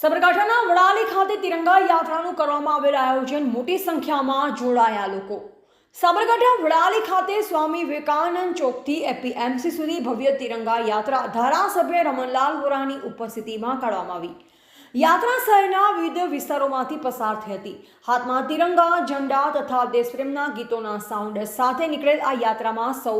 સાબરકાંઠાના વડાલી ખાતે તિરંગા યાત્રાનું કરવામાં આવેલ આયોજન મોટી સંખ્યામાં જોડાયા લોકો. સાબરકાંઠા વડાલી ખાતે સ્વામી વિવેકાનંદ ચોકથી એપીએમસી સુધી ભવ્ય તિરંગા યાત્રા ધારાસભ્ય રમણલાલ વોરાની ઉપસ્થિતિમાં કાઢવામાં આવી. યાત્રા શહેરના વિવિધ વિસ્તારોમાંથી પસાર થઈ હતી. હાથમાં તિરંગા, ઝંડા તથા દેશપ્રેમના ગીતોના સાઉન્ડ સાથે નીકળેલ આ યાત્રામાં સૌ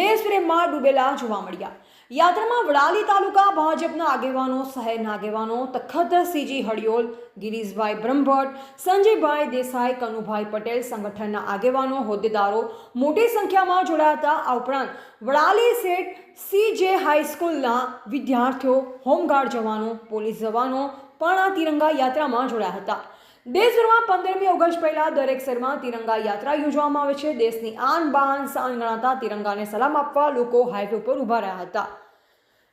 દેશપ્રેમમાં ડૂબેલા જોવા મળ્યા. યાત્રામાં વડાલી તાલુકા ભાજપના આગેવાનો, શહેરના આગેવાનો, તખત સીજી હડિયોલ ગિરીશભાઈ બ્રહ્મભટ્ટ, સંજયભાઈ દેસાઈ, કનુભાઈ પટેલ સંગઠનના આગેવાનો, હોદ્દેદારો મોટી સંખ્યામાં જોડાયા હતા. આ ઉપરાંત વડાલી સેટ સી જે હાઈસ્કૂલના વિદ્યાર્થીઓ, હોમગાર્ડ જવાનો, પોલીસ જવાનો પણ આ તિરંગા યાત્રામાં જોડાયા હતા. દેશભરમાં પંદરમી ઓગસ્ટ પહેલા દરેક શહેરમાં તિરંગા યાત્રા યોજવામાં આવે છે. દેશની આન બાન શાન ગણાતા તિરંગાને સલામ આપવા લોકો હાઈવે ઉપર ઊભા રહ્યા હતા.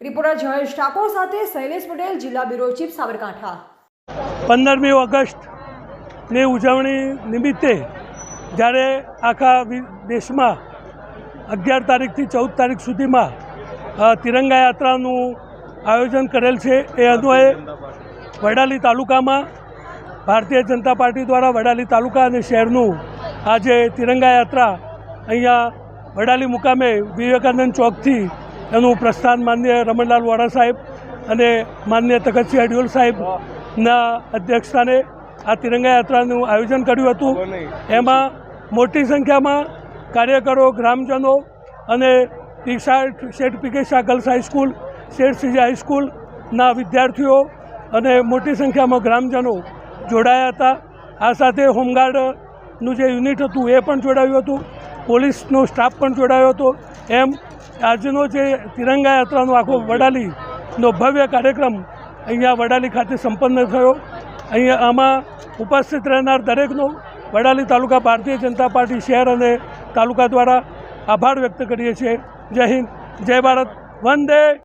રિપોર્ટર જયેશ ઠાકોર સાથે શૈલેષ પટેલ, જિલ્લા બ્યુરો ચીફ સાબરકાંઠા. પંદરમી ઓગસ્ટની ઉજવણી નિમિત્તે જ્યારે આખા દેશમાં અગિયાર તારીખથી ચૌદ તારીખ સુધીમાં તિરંગા યાત્રાનું આયોજન કરેલ છે. એ અન્વયે વડાલી તાલુકામાં ભારતીય જનતા પાર્ટી દ્વારા વડાલી તાલુકા અને શહેરનું આજે તિરંગા યાત્રા અહીંયા વડાલી મુકામે વિવેકાનંદ ચોકથી એનું પ્રસ્થાન માન્ય રમણલાલ વોરા સાહેબ અને માન્ય તખતસિંહ અડિયોલ સાહેબના અધ્યક્ષસ્થાને આ તિરંગા યાત્રાનું આયોજન કર્યું હતું. એમાં મોટી સંખ્યામાં કાર્યકરો, ગ્રામજનો અને પીસા Sheth P K Shah girls high school, Sheth C G હાઈસ્કૂલના વિદ્યાર્થીઓ અને મોટી સંખ્યામાં ગ્રામજનો જોડાયા હતા. આ સાથે હોમગાર્ડનું જે યુનિટ હતું, એ પણ જોડાયું હતું. પોલીસનો સ્ટાફ પણ જોડાયો હતો. એમ આજનો જે તિરંગા યાત્રાનો આખો વડાલીનો ભવ્ય કાર્યક્રમ અહીંયા વડાલી ખાતે સંપન્ન થયો. અહીંયા આમાં ઉપસ્થિત રહેનાર દરેકનો વડાલી તાલુકા ભારતીય જનતા પાર્ટી શહેર અને તાલુકા દ્વારા આભાર વ્યક્ત કરીએ છીએ. જય હિન્દ, જય ભારત, વંદે